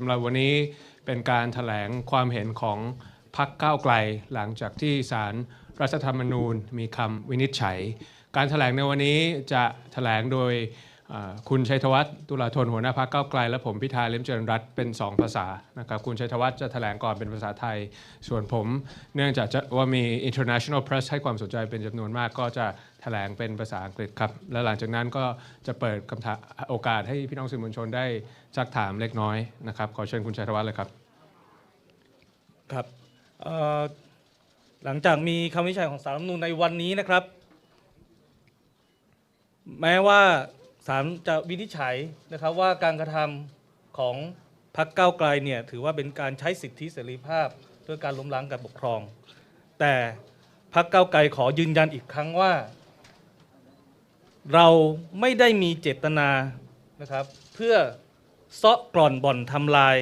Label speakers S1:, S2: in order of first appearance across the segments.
S1: สำหรับวันนี้เป็นการถแถลงความเห็นของพรรคก้าวไกล หลังจากที่ศาลรัฐธรรมนูญมีคำวินิจฉัย การถแถลงในวันนี้จะถแถลงโดย คุณชัยธวัฒน์ตุลาธนหัวหน้าพรรคก้าไกล และผมพิธาเลี้ยมเจริญรัตเป็น 2 ภาษานะครับคุณชัยธวัฒน์จะถแถลงก่อนเป็นภาษาไทย ส่วนผมเนื่องจากว่ามี international press ให้ความสนใจเป็นจำนวนมากก็จะแถลงเป็นภาษาอังกฤษครับ และหลังจากนั้นก็จะเปิดคำถามโอกาสให้พี่น้องสื่อมวลชนได้ซักถามเล็กน้อยนะครับขอเชิญคุณชัยธวัฒน์เลยครับ
S2: ครับหลังจากมีคำวิจัยของสารรัฐมนูญในวันนี้นะครับ แม้ว่า ศาลจะวินิจฉัยนะครับว่าการกระทำของพรรคก้าวไกลเนี่ยถือว่าเป็นการใช้สิทธิเสรีภาพด้วยการล้มล้างการปกครอง แต่พรรคก้าวไกลขอยืนยันอีกครั้งว่า เราไม่ได้มีเจตนานะครับ เพื่อเซาะกร่อนบ่อนทำลาย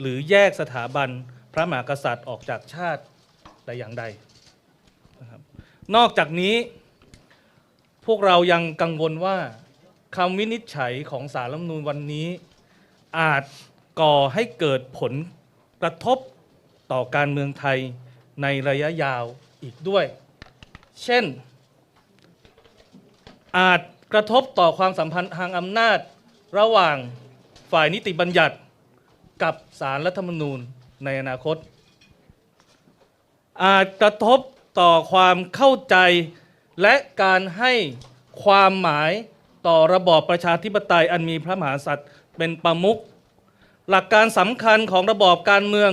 S2: หรือแยกสถาบันพระมหากษัตริย์ออกจากชาติแต่อย่างใดนะครับนอกจากนี้พวกเรายังกังวลว่า คำวินิจฉัยของสารรัฐธรรมนูญวันนี้ อาจก่อให้เกิดผลกระทบต่อการเมืองไทยในระยะยาวอีกด้วย เช่น อาจกระทบต่อความสัมพันธ์ทางอำนาจ ระหว่างฝ่ายนิติบัญญัติ กับสารรัฐธรรมนูญในอนาคต อาจกระทบต่อความเข้าใจและการให้ความหมาย ต่อระบอบประชาธิปไตยอันมีพระมหากษัตริย์เป็นประมุขหลักการสำคัญของระบอบการเมือง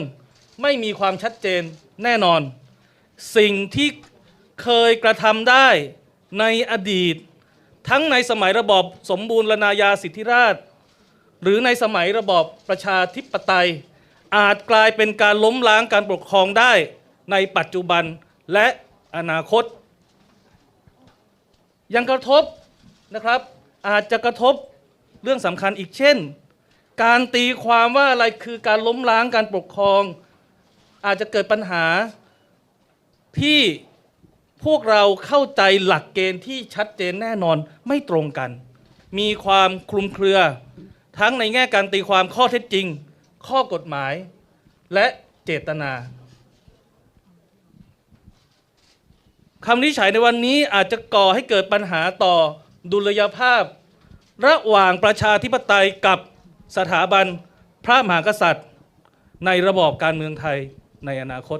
S2: ไม่มีความชัดเจนแน่นอน สิ่งที่เคยกระทำได้ในอดีต ทั้งในสมัยระบอบสมบูรณาญาสิทธิราช หรือในสมัยระบอบประชาธิปไตย อาจกลายเป็นการล้มล้างการปกครองได้ในปัจจุบันและอนาคต ยังกระทบนะครับ อาจจะกระทบเรื่องสำคัญอีกเช่น การตีความว่าอะไรคือการล้มล้างการปกครอง อาจจะเกิดปัญหาที่พวกเราเข้าใจหลักเกณฑ์ที่ชัดเจนแน่นอนไม่ตรงกัน มีความคลุมเครือ ทั้งในแง่การตีความข้อเท็จจริง ข้อกฎหมาย และเจตนาคำนิจฉัยในวันนี้อาจจะก่อให้เกิดปัญหาต่อ ดุลยภาพ ระหว่างประชาธิปไตยกับสถาบันพระมหากษัตริย์ ในระบอบการเมืองไทยในอนาคต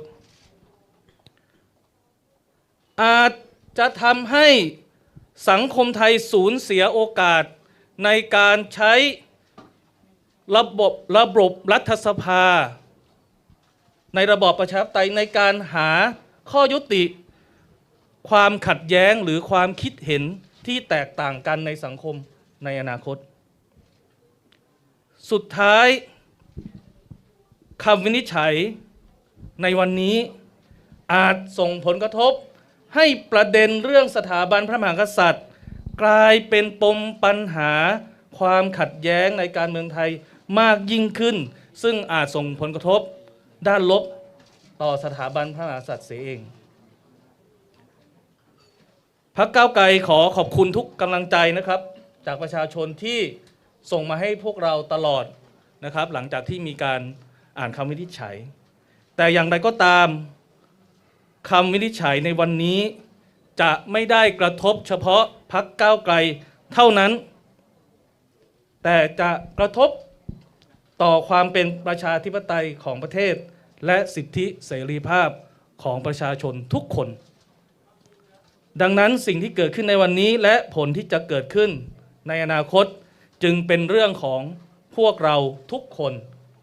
S2: อาจจะทำให้สังคมไทยสูญเสียโอกาสในการใช้ระบบระบบรัฐสภา ในระบอบประชาธิปไตยในการหาข้อยุติ ความขัดแย้งหรือความคิดเห็น ที่แตกต่างกันในสังคมในอนาคต สุดท้ายคำวินิจฉัยในวันนี้อาจส่งผลกระทบ ให้ประเด็นเรื่องสถาบันพระมหากษัตริย์ กลายเป็นปมปัญหาความขัดแย้งในการเมืองไทยมากยิ่งขึ้น ซึ่งอาจส่งผลกระทบด้านลบต่อสถาบันพระมหากษัตริย์เสียเอง พักเก้าวไกลขอขอบคุณทุกกำลังใจนะครับ จากประชาชนที่ส่งมาให้พวกเราตลอดนะครับ หลังจากที่มีการอ่านคำวินิจฉัย แต่อย่างไรก็ตามคำวินิจฉัยในวันนี้ จะไม่ได้กระทบเฉพาะพักก้าวไกลเท่านั้น แต่จะกระทบต่อความเป็นประชาธิปไตยของประเทศ และสิทธิเสรีภาพของประชาชนทุกคน ดังนั้นสิ่งที่เกิดขึ้นในวันนี้และผลที่จะเกิดขึ้นในอนาคตจึงเป็นเรื่องของพวกเราทุกคน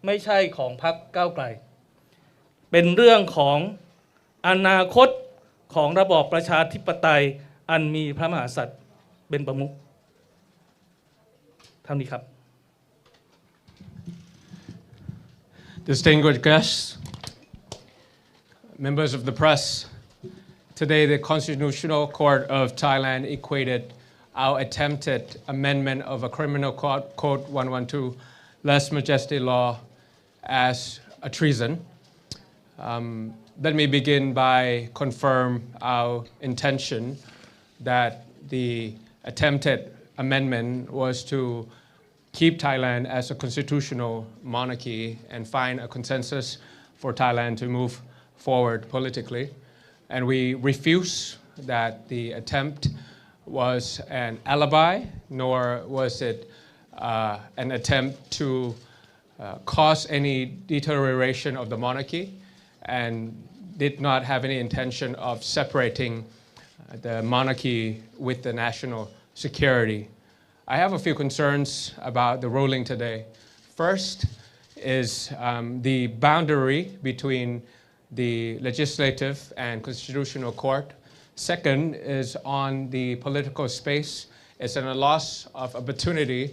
S2: ไม่ใช่ของพรรคก้าวไกล เป็นเรื่องของอนาคตของระบอบประชาธิปไตยอันมีพระมหากษัตริย์เป็นประมุขเท่านี้ครับ
S1: Distinguished guests, members of the press, today the Constitutional Court of Thailand equated our attempted amendment of a criminal code, code 112, less majesty law, as a treason. Um, let me begin by confirm our intention that the attempted amendment was to keep Thailand as a constitutional monarchy and find a consensus for Thailand to move forward politically. And we refuse that the attempt was an alibi, nor was it uh, an attempt to uh, cause any deterioration of the monarchy, and did not have any intention of separating uh, the monarchy with the national security. I have a few concerns about the ruling today. First is um, the boundary between the legislative and constitutional court. Second is on the political space. It's a loss of opportunity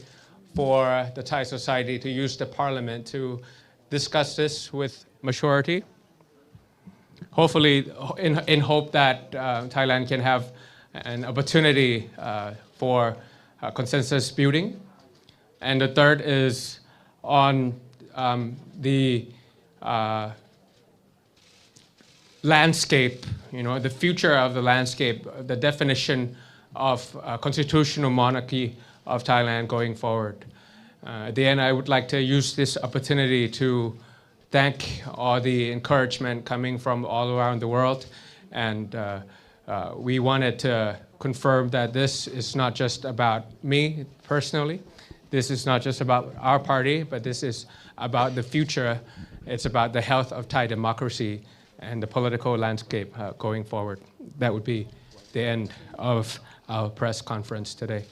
S1: for the Thai society to use the parliament to discuss this with majority. Hopefully, in, in hope that uh, Thailand can have an opportunity uh, for uh, consensus building. And the third is on um, the uh, landscape, you know, the future of the landscape, the definition of uh, constitutional monarchy of Thailand going forward. Uh, at the end, I would like to use this opportunity to thank all the encouragement coming from all around the world. And uh, uh, we wanted to confirm that this is not just about me personally. This is not just about our party, but this is about the future. It's about the health of Thai democracy and the political landscape uh, going forward. That would be the end of our press conference today.